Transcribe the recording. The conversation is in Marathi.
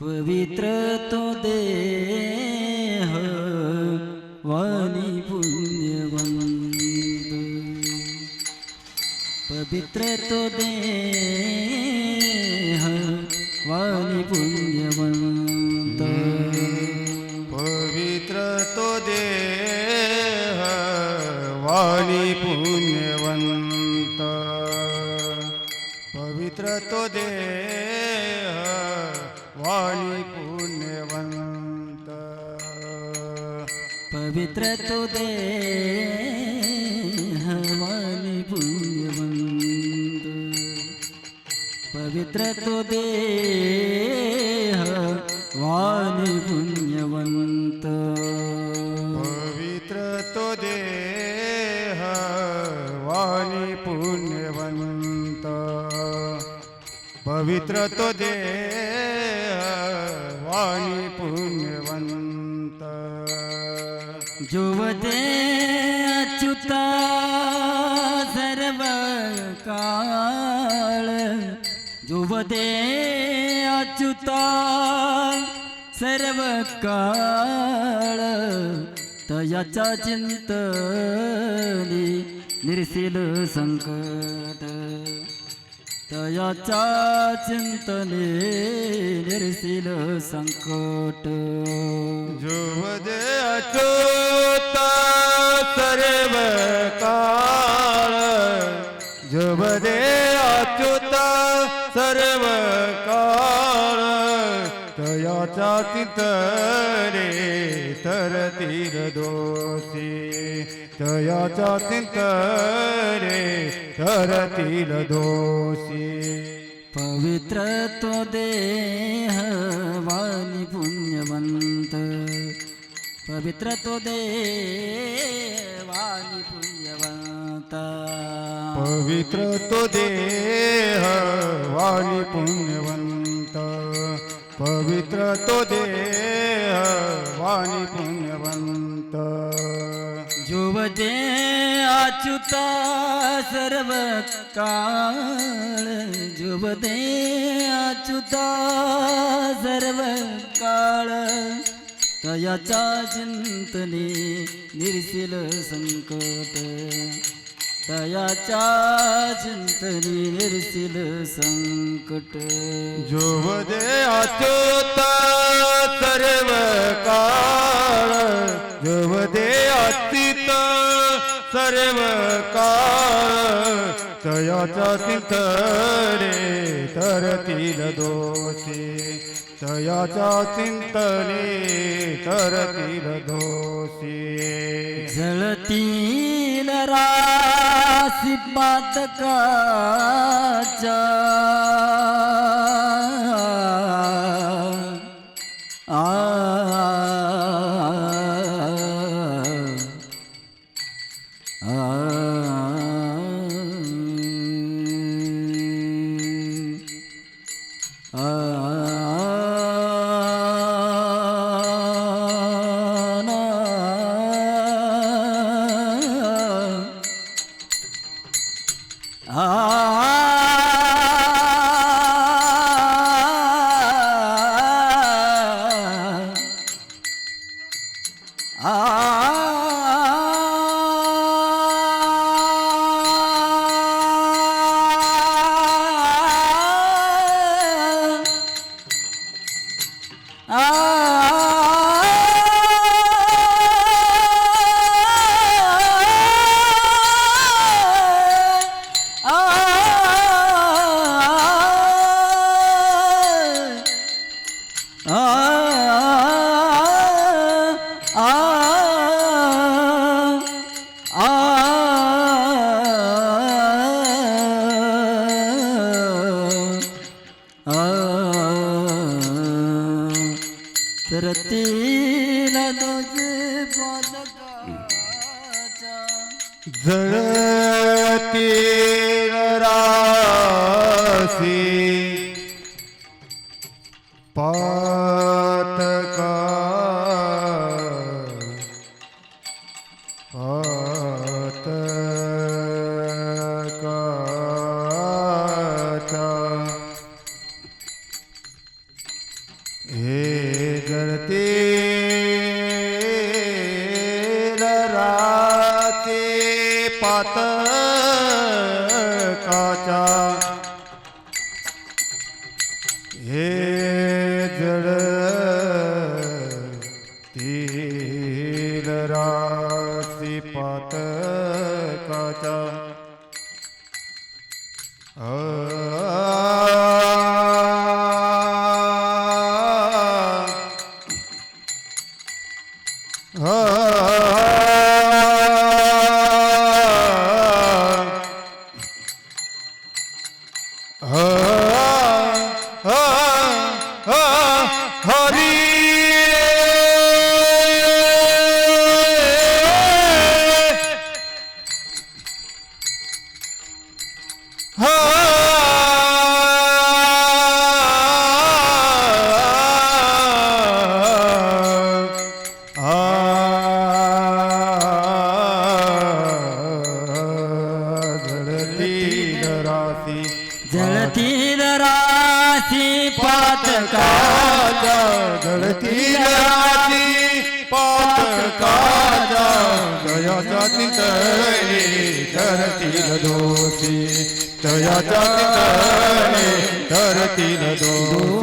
पवित्र तो देह वाणी पुण्यवंत पवित्र तो देह वाणी पुण्यवंत पवित्र तो देह वाणी पुण्यवंत पवित्र तो देह वाणी पुण्यवंत पवित्र तो देह वाणी पुण्यवंत पवित्र तो देह वाणी पुण्यवंत पवित्र तो देह वाणी पुण्यवंत पवित्र तो देह जुवते अच्युता सर्व काळ जुवते अच्युता सर्व काळ तयाच्या चिंतनी निरसिल संकट। तयाच्या चिंतने निरसिल संकट. जुवदे अच्युता सर्व काळ जुवदे अच्युता सर्व काळ तयाच्या चिंतने तरतील दोषी. तयाचा चिंतने तरतील दोषी. पवित्र तो देह वाणी पुण्यवंत. पवित्र तो देह वाणी पुण्यवंत. पवित्र तो देह वाणी पुण्यवंत. पवित्र तो देह वाणी पुण्यवंत. जुवते अच्युता सर्व काळ जुवते अच्युता सर्व काळ तयाच्या चिंतने निरसिल संकट. तयाच्या चिंतने निरसिल संकट. जोवदे अच्युता सर्व काळ जोवदे सर्व काळ तयाचा चिंतने तरतील दोषी. तयाचा चिंतने तरतील दोषी. जळतील राशी पातकाच्या रतीला दोजे बालकाचा जळती रासी पात સાચા હે જળ તીર રાશિ પાત કાચા Ah হরি જળતી રાતી રાતી પાતકા ધડકી રાતી પાતકા જયા જાતિ તરી ધરતી લદોસી જયા જાતિ તરી ધરતી લદોસી